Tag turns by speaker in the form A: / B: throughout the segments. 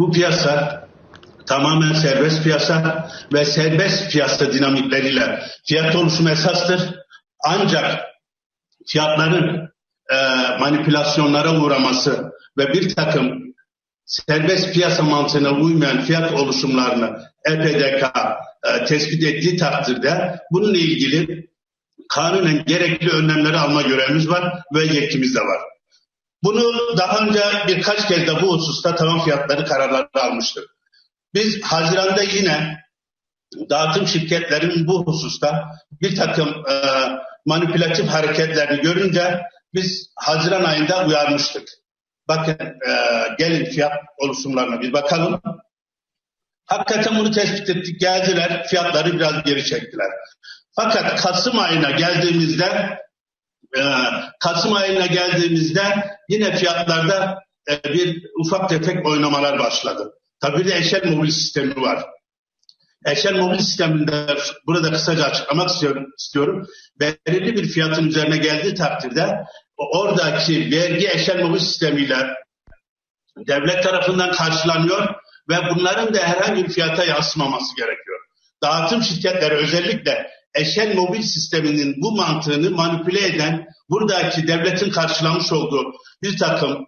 A: Bu piyasa tamamen serbest piyasa ve serbest piyasa dinamikleriyle fiyat oluşumu esastır. Ancak fiyatların e, manipülasyonlara uğraması ve bir takım serbest piyasa mantığına uymayan fiyat oluşumlarını EPDK e, tespit ettiği takdirde bununla ilgili kanunen gerekli önlemleri alma görevimiz var ve yetkimiz de var. Bunu daha önce birkaç kez de bu hususta tavan fiyatları kararları almıştık. Biz Haziran'da yine dağıtım şirketlerin bu hususta bir takım e, manipülatif hareketlerini görünce biz Haziran ayında uyarmıştık. Bakın e, gelin fiyat oluşumlarına bir bakalım. Hakikaten bunu tespit ettik. Geldiler fiyatları biraz geri çektiler. Fakat Kasım ayına geldiğimizde Kasım ayına geldiğimizde yine fiyatlarda e, bir ufak tefek oynamalar başladı. Tabii de eşel mobil sistemi var. Eşel mobil sisteminde burada kısaca açıklamak istiyorum. istiyorum. Belirli bir fiyatın üzerine geldiği takdirde oradaki vergi eşel mobil sistemiyle devlet tarafından karşılanıyor ve bunların da herhangi bir fiyata yansımaması gerekiyor. Dağıtım şirketleri özellikle eşel mobil sisteminin bu mantığını manipüle eden buradaki devletin karşılamış olduğu bir takım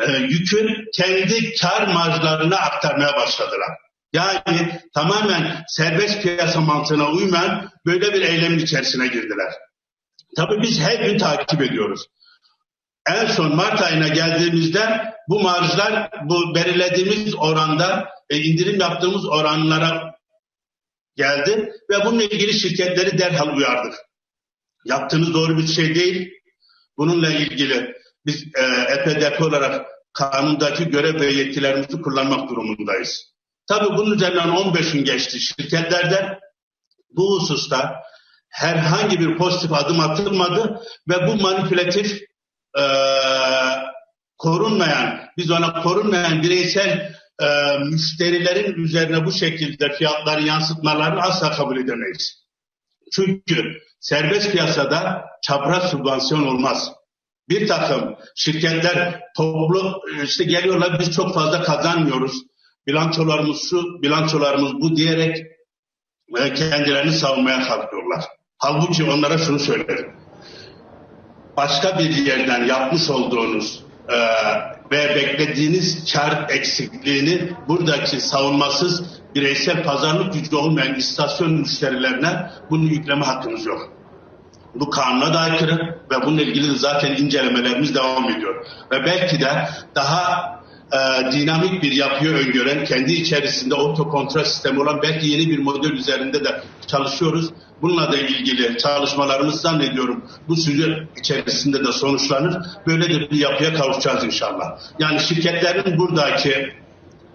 A: e, yükün kendi kar marjlarına aktarmaya başladılar. Yani tamamen serbest piyasa mantığına uymayan böyle bir eylemin içerisine girdiler. Tabii biz her gün takip ediyoruz. En son Mart ayına geldiğimizde bu marjlar bu belirlediğimiz oranda e, indirim yaptığımız oranlara geldi ve bununla ilgili şirketleri derhal uyardık. Yaptığınız doğru bir şey değil. Bununla ilgili biz e, EPDP olarak kanundaki görev ve yetkilerimizi kullanmak durumundayız. Tabii bunun üzerinden 15 gün geçti şirketlerde. Bu hususta herhangi bir pozitif adım atılmadı ve bu manipülatif e, korunmayan, biz ona korunmayan bireysel e, müşterilerin üzerine bu şekilde fiyatları yansıtmalarını asla kabul edemeyiz. Çünkü serbest piyasada çapraz sübvansiyon olmaz. Bir takım şirketler toplu işte geliyorlar biz çok fazla kazanmıyoruz. Bilançolarımız şu, bilançolarımız bu diyerek e, kendilerini savunmaya kalkıyorlar. Halbuki onlara şunu söylerim. Başka bir yerden yapmış olduğunuz e, ve beklediğiniz kar eksikliğini buradaki savunmasız bireysel pazarlık gücü olmayan istasyon müşterilerine bunu yükleme hakkınız yok. Bu kanuna da aykırı ve bununla ilgili zaten incelemelerimiz devam ediyor. Ve belki de daha e, dinamik bir yapıyı öngören, kendi içerisinde otokontrol sistemi olan belki yeni bir model üzerinde de çalışıyoruz. Bununla da ilgili çalışmalarımız zannediyorum bu süre içerisinde de sonuçlanır. Böyle de bir yapıya kavuşacağız inşallah. Yani şirketlerin buradaki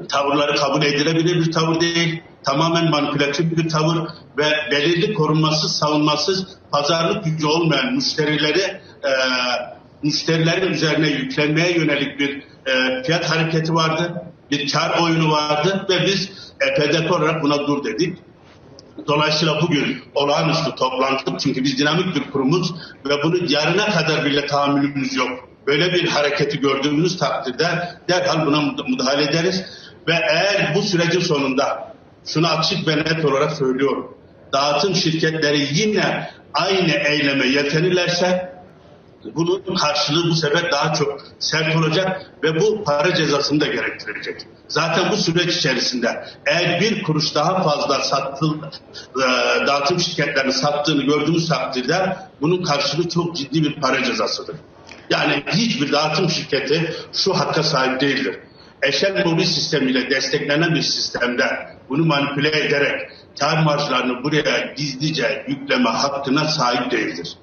A: tavırları kabul edilebilir bir tavır değil. Tamamen manipülatif bir tavır ve belirli korunmasız, savunmasız, pazarlık gücü olmayan müşterileri e, müşterilerin üzerine yüklenmeye yönelik bir e, fiyat hareketi vardı. Bir kar oyunu vardı ve biz EPDP olarak buna dur dedik. Dolayısıyla bugün olağanüstü toplantı çünkü biz dinamik bir kurumuz ve bunu yarına kadar bile tahammülümüz yok. Böyle bir hareketi gördüğümüz takdirde derhal buna müdahale ederiz ve eğer bu sürecin sonunda şunu açık ve net olarak söylüyorum. Dağıtım şirketleri yine aynı eyleme yetenirlerse bunun karşılığı bu sefer daha çok sert olacak ve bu para cezasını da gerektirecek. Zaten bu süreç içerisinde eğer bir kuruş daha fazla sattıl, e, dağıtım şirketlerinin sattığını gördüğümüz takdirde bunun karşılığı çok ciddi bir para cezasıdır. Yani hiçbir dağıtım şirketi şu hakka sahip değildir. Eşel mobil sistemiyle desteklenen bir sistemde bunu manipüle ederek kar marjlarını buraya gizlice yükleme hakkına sahip değildir.